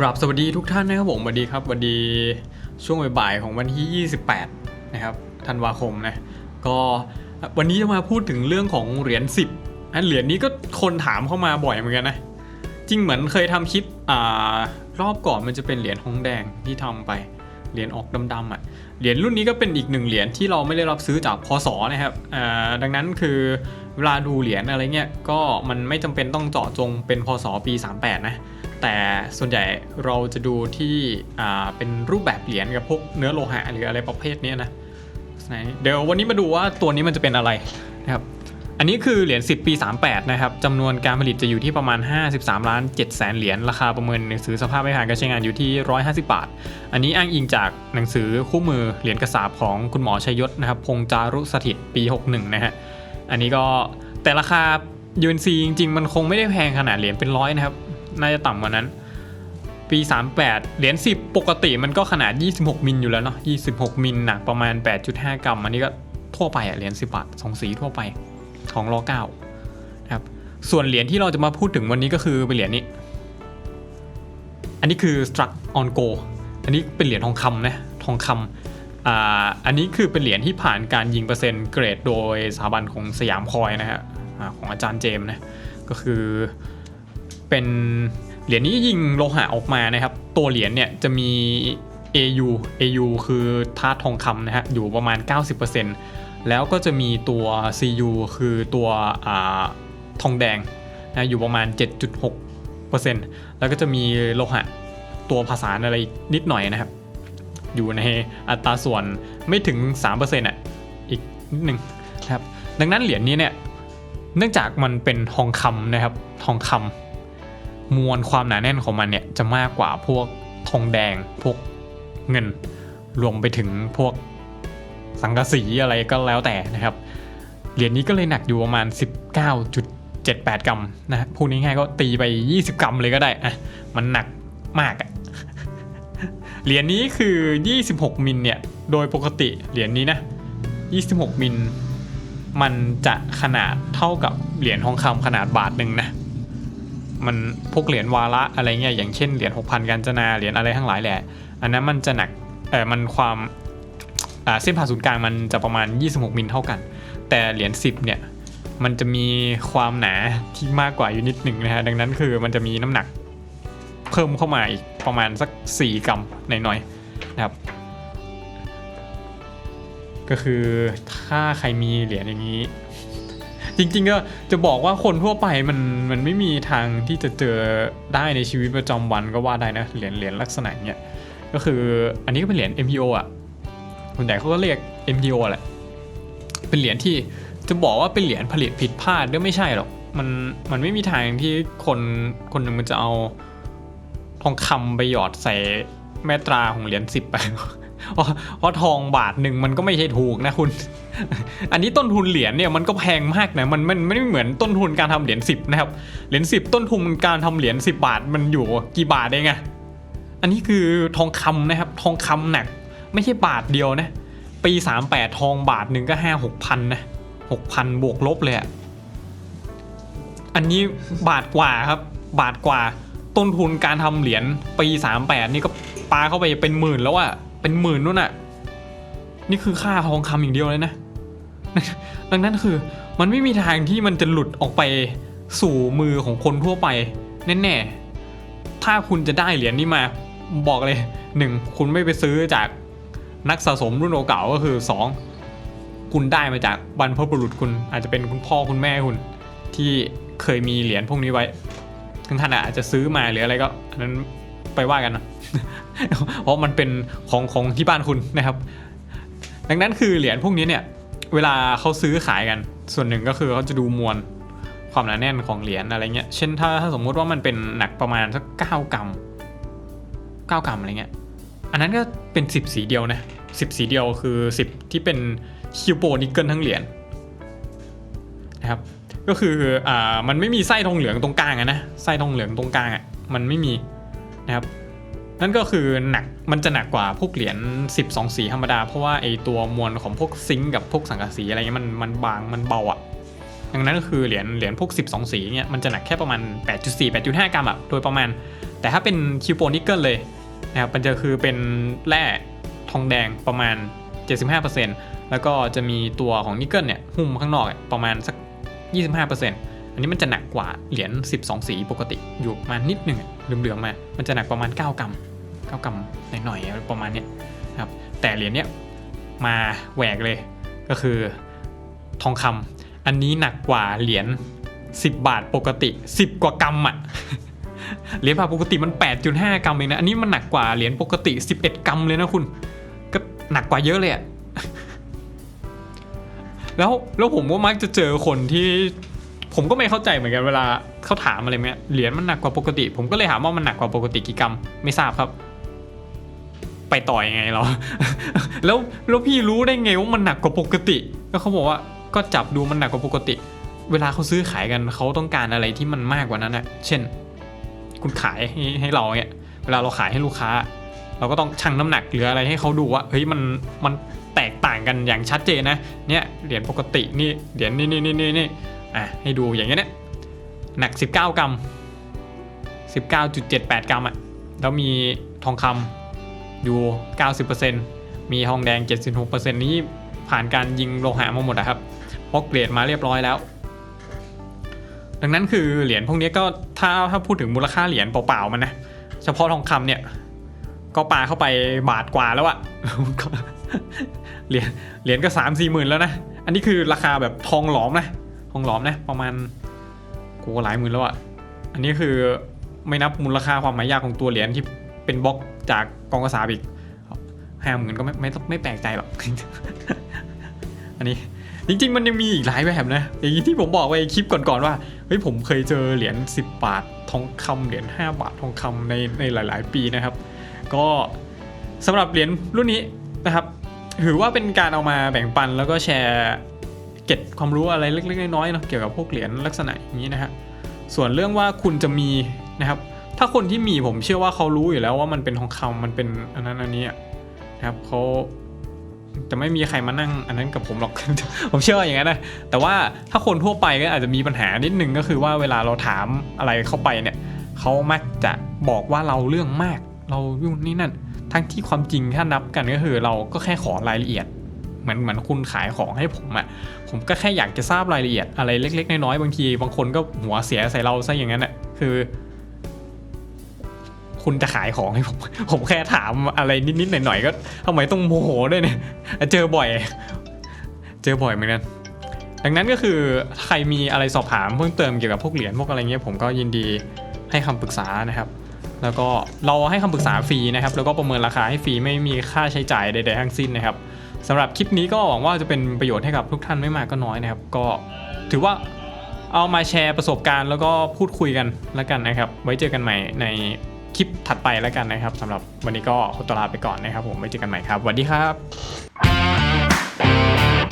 กราบสวัสดีทุกท่านนะครับผมสวัสดีครับสวัสดีช่วงบ่ายๆของวันที่ 28 นะครับธันวาคมนะก็วันนี้จะมาพูดถึงเรื่องของเหรียญ10อันเหรียญนี้ก็คนถามเข้ามาบ่อยเหมือนกันนะจริงเหมือนเคยทำคลิปอ่ารอบก่อนมันจะเป็นเหรียญทองแดงที่ทำไปเหรียญออกดำๆอะเหรียญรุ่นนี้ก็เป็นอีกหนึ่งเหรียญที่เราไม่ได้รับซื้อจากพศนะครับดังนั้นคือเวลาดูเหรียญอะไรเงี้ยก็มันไม่จำเป็นต้องเจาะจงเป็นพศปี 38 นะ แต่ส่วนใหญ่เราจะดูที่เป็นรูปแบบเหรียญกับพวกเนื้อโลหะหรืออะไรประเภทนี้นะเดี๋ยววันนี้มาดูว่าตัวนี้มันจะเป็นอะไรนะครับอันนี้คือเหรียญ10 ปี 38 นะครับจำนวนการผลิตจะอยู่ที่ประมาณ 53 ล้าน7แสนเหรียญราคาประเมินหนังสือสภาพไม่ผ่านการใช้งานอยู่ที่ 150 บาท อันนี้อ้างอิงจากหนังสือคู่มือเหรียญกระสาบของคุณหมอชัยยศนะครับพงจารุสถิตปี 61 นะฮะอันนี้ก็แต่ราคา UNC จริง ๆ มันคงไม่ได้แพงขนาดเหรียญเป็นร้อยนะครับ น่าจะต่ำกว่านั้น ปี 38 เหรียญ10 ปกติมันก็ขนาด 26 มิลอยู่แล้วเนาะ 26 มิลหนักประมาณ 8.5 กรัม อันนี้ก็ทั่วไปอะเหรียญ10บาทสองสีทั่วไปของรอ9นะครับ ส่วนเหรียญที่เราจะมาพูดถึงวันนี้ก็คือเป็นเหรียญนี้ อันนี้คือ struck on go อันนี้เป็นเหรียญทองคำนะ ทองคำอ่าอันนี้คือเป็นเหรียญที่ผ่านการยิงเปอร์เซ็นต์เกรดโดยสถาบันของสยามคอยนะฮะของอาจารย์เจมส์นะ ก็คือ เป็นเหรียญนี้ยิงโลหะออกมานะครับ ตัวเหรียญเนี่ยจะมี AU AU คือธาตุทองคำนะฮะอยู่ประมาณ 90%แล้วก็จะมีตัว CU คือตัวอทองแดงนะอยู่ประมาณ 7.6%แล้วก็จะมีโลหะตัวผสานอะไรนิดหน่อยนะครับ อยู่ในอัตราส่วนไม่ถึง 3%อะอีกนิดหนึ่งครับดังนั้นเหรียญนี้เนี่ยเนื่องจากมันเป็นทองคำนะครับทองคำ มวลความหนาแน่นของมันเนี่ยจะมากกว่าพวกทองแดงพวกเงินรวมไปถึงพวกสังกะสีอะไรก็แล้วแต่นะครับ เหรียญนี้ก็เลยหนักอยู่ประมาณ 19.78 กรัมนะพูดง่ายๆก็ตีไป 20 กรัมเลยก็ได้อะมันหนักมากอะเหรียญนี้คือ 26 มิลเนี่ย โดยปกติเหรียญนี้นะ 26 มิล มันจะขนาดเท่ากับเหรียญทองคำขนาดบาทหนึ่งนะ มันพวกเหรียญวาระอะไรเงี้ยอย่างเช่นเหรียญ6,000การจนาเหรียญอะไรทั้งหลายแหละอันนั้นมันจะหนักเออมันความเส้นผ่าศูนย์กลางมันจะประมาณ 26มิลเท่ากัน แต่เหรียญ10เนี่ยมันจะมีความหนาที่มากกว่าอยู่นิดหนึ่งนะฮะดังนั้นคือมันจะมีน้ำหนักเพิ่มเข้ามาอีกประมาณสัก 4กรัมหน่อยๆนะครับ ก็คือถ้าใครมีเหรียญอย่างนี้ จริงๆก็จะบอกว่าคนทั่วไปมันมันไม่มีทางที่จะเจอได้ในชีวิตประจำวันก็ว่าได้นะเหรียญเหรียญลักษณะเนี้ยก็คืออันนี้ก็เป็นเหรียญ MPO อะส่วนใหญ่เขาก็เรียก MPO แหละเป็นเหรียญที่จะบอกว่าเป็นเหรียญผลิตผิดพลาดก็ไม่ใช่หรอกมันมันไม่มีทางที่คนคนหนึ่งมันจะเอาทองคำไปหยอดใส่แม่ตราของเหรียญสิบไป เพราะทองบาทหนึ่งมันก็ไม่ใช่ถูกนะคุณ อันนี้ต้นทุนเหรียญเนี่ยมันก็แพงมากนะมันมันไม่ได้เหมือนต้นทุนการทำเหรียญสิบนะครับ เหรียญสิบต้นทุนการทำเหรียญสิบาทมันอยู่กี่บาทเองอะอันนี้คือทองคำนะครับ ทองคำหนัก ไม่ใช่บาทเดียวนะ ปี38ทองบาทหนึ่งก็ห้าหกพันนะหกพันบวกลบเลยอะอันนี้บาทกว่าครับ บาทกว่าต้นทุนการทำเหรียญปี38นี่ก็ปาเข้าไปเป็นหมื่นแล้วอะ เป็นหมื่นนู่นอะนี่คือค่าทองคำอย่างเดียวเลยนะ ดังนั้นคือมันไม่มีทางที่มันจะหลุดออกไปสู่มือของคนทั่วไปแน่ๆ ถ้าคุณจะได้เหรียญนี้มาบอกเลยหนึ่งคุณไม่ไปซื้อจากนักสะสมรุ่นเก่าก็คือสองคุณได้มาจากบรรพบุรุษคุณอาจจะเป็นคุณพ่อคุณแม่คุณ ที่เคยมีเหรียญพวกนี้ไว้ทั้งท่านอาจจะซื้อมาหรืออะไรก็อันนั้น ไปว่ากันนะเพราะมันเป็นของของที่บ้านคุณนะครับ ดังนั้นคือเหรียญพวกนี้เนี่ยเวลาเขาซื้อขายกัน ส่วนหนึ่งก็คือเขาจะดูมวลความหนาแน่นของเหรียญอะไรเงี้ย เช่นถ้าถ้าสมมุติว่ามันเป็นหนักประมาณสักเก้ากรัมเก้ากรัมอะไรเงี้ย อันนั้นก็เป็น10สีเดียวนะ10สีเดียวคือ10ที่เป็นคิวโปนิกเกิลทั้งเหรียญนะครับ ก็คืออ่ามันไม่มีไส้ทองเหลืองตรงกลางอะนะไส้ทองเหลืองตรงกลางอะมันไม่มี นะครับนั่นก็คือหนักมันจะหนักกว่าพวกเหรียญ12 สีธรรมดา เพราะว่าไอตัวมวลของพวกซิงกับพวกสังกะสีอะไรเงี้ยมันมันบางมันเบาอะดังนั้นก็คือเหรียญเหรียญพวก 12 สีเนี่ยมันจะหนักแค่ประมาณ 8.4 8.5 กรัมอะโดยประมาณ แต่ถ้าเป็นคิวโปนิกเกิลเลยนะครับมันจะคือเป็นแร่ทองแดงประมาณ 75%แล้วก็จะมีตัวของนิกเกิลเนี่ยหุ้มข้างนอกประมาณสัก 25% อันนี้มันจะหนักกว่าเหรียญ12 สีปกติอยู่มานิดหนึ่งเหลืองๆมา มันจะหนักประมาณ 9 กรัม 9 กรัมหน่อยๆประมาณนี้นะครับแต่เหรียญเนี้ยมาแหวกเลยก็คือทองคำอันนี้หนักกว่าเหรียญ10 บาทปกติ 10 กว่ากรัมอะเหรียญบาทปกติมัน 8.5 กรัมเองนะ อันนี้มันหนักกว่าเหรียญปกติ 11 กรัมเลยนะคุณ ก็หนักกว่าเยอะเลยอะแล้วแล้วผมก็มักจะเจอคนที่ ผมก็ไม่เข้าใจเหมือนกันเวลาเขาถามอะไรเงี้ยเหรียญมันหนักกว่าปกติ ผมก็เลยถามว่ามันหนักกว่าปกติกี่กรัมไม่ทราบครับ ไปต่อยังไงเราแล้วแล้วพี่รู้ได้ไงว่ามันหนักกว่าปกติ ก็เขาบอกว่าก็จับดูมันหนักกว่าปกติ เวลาเขาซื้อขายกันเขาต้องการอะไรที่มันมากกว่านั้นนะเช่น คุณขายให้ให้เราเนี่ยเวลาเราขายให้ลูกค้า เราก็ต้องชั่งน้ำหนักหรืออะไรให้เขาดูว่าเฮ้ยมันมันแตกต่างกันอย่างชัดเจนนะเนี่ยเหรียญปกตินี่เหรียญนี่นี่นี่นี่นี่ อะให้ดูอย่างเงี้ยเนี่ยหนัก 19 กรัม 19.78 กรัมอะแล้วมีทองคำอยู่ 90%มีทองแดง 76%นี้ผ่านการยิงโลหะมาหมดอะครับเพราะเกรดมาเรียบร้อยแล้ว ดังนั้นคือเหรียญพวกนี้ก็ถ้าถ้าพูดถึงมูลค่าเหรียญเปล่าๆมันนะเฉพาะทองคำเนี่ยก็ปาเข้าไปบาทกว่าแล้วอะเหรียญเหรียญก็สามสี่หมื่นแล้วนะ อันนี้คือราคาแบบทองหลอมนะ ทองหลอมนะประมาณโหหลายหมื่นแล้วอะอันนี้คือไม่นับมูลค่าความหมายยากของตัวเหรียญที่เป็นบล็อกจากกองกระสาบอีกห้าหมื่นก็ไม่ไม่ไม่ไม่แปลกใจหรอก อันนี้จริงๆ มันยังมีอีกหลายแบบนะอย่างที่ผมบอกไว้คลิปก่อนๆว่าเฮ้ยผมเคยเจอเหรียญ10 บาททองคำเหรียญ5บาททองคำในในหลาย ๆ ปีนะครับ ก็สำหรับเหรียญรุ่นนี้นะครับ ถือว่าเป็นการเอามาแบ่งปันแล้วก็แชร์ เก็บความรู้อะไรเล็กๆน้อยๆเนาะเกี่ยวกับพวกเหรียญลักษณะอย่างนี้นะฮะส่วนเรื่องว่าคุณจะมีนะครับ ถ้าคนที่มีผมเชื่อว่าเขารู้อยู่แล้วว่ามันเป็นทองคำมันเป็นอันนั้นอันนี้นะครับเขาจะไม่มีใครมานั่งอันนั้นกับผมหรอก ผมเชื่ออย่างนั้นนะ แต่ว่าถ้าคนทั่วไปก็อาจจะมีปัญหานิดนึงก็คือว่าเวลาเราถามอะไรเข้าไปเนี่ยเขามักจะบอกว่าเราเรื่องมาก เรายุ่นนี่นั่น ทั้งที่ความจริงถ้านับกันก็คือเราก็แค่ขอรายละเอียด เหมือนเหมือนคุณขายของให้ผมอะ่ะผมก็แค่อยากจะทราบรายละเอียดอะไรเล็ก ๆ น้อยๆบางที บางคนก็หัวเสียใส่เราซะอย่างนั้นอะ่ะคือ คุณจะขายของให้ผมผมแค่ถามอะไรนิดๆหน่อยๆก็ทำไมต้องโมโหด้วยเนี่ยเจอบ่อย เจอบ่อยเหมือนกันดังนั้นก็คือใครมีอะไรสอบถามเพิ่มเติมเกี่ยวกับพวกเหรียญพวกอะไรเงี้ยผมก็ยินดีให้คำปรึกษานะครับ แล้วก็เราให้คำปรึกษาฟรีนะครับ แล้วก็ประเมินราคาให้ฟรีไม่มีค่าใช้จ่ายใดๆทั้งสิ้นนะครับ สำหรับคลิปนี้ก็หวังว่าจะเป็นประโยชน์ให้กับทุกท่านไม่มากก็น้อยนะครับ ก็ถือว่าเอามาแชร์ประสบการณ์แล้วก็พูดคุยกันแล้วกันนะครับ ไว้เจอกันใหม่ในคลิปถัดไปแล้วกันนะครับสำหรับวันนี้ก็ขอตัวลาไปก่อนนะครับ ผมไว้เจอกันใหม่ครับสวัสดีครับ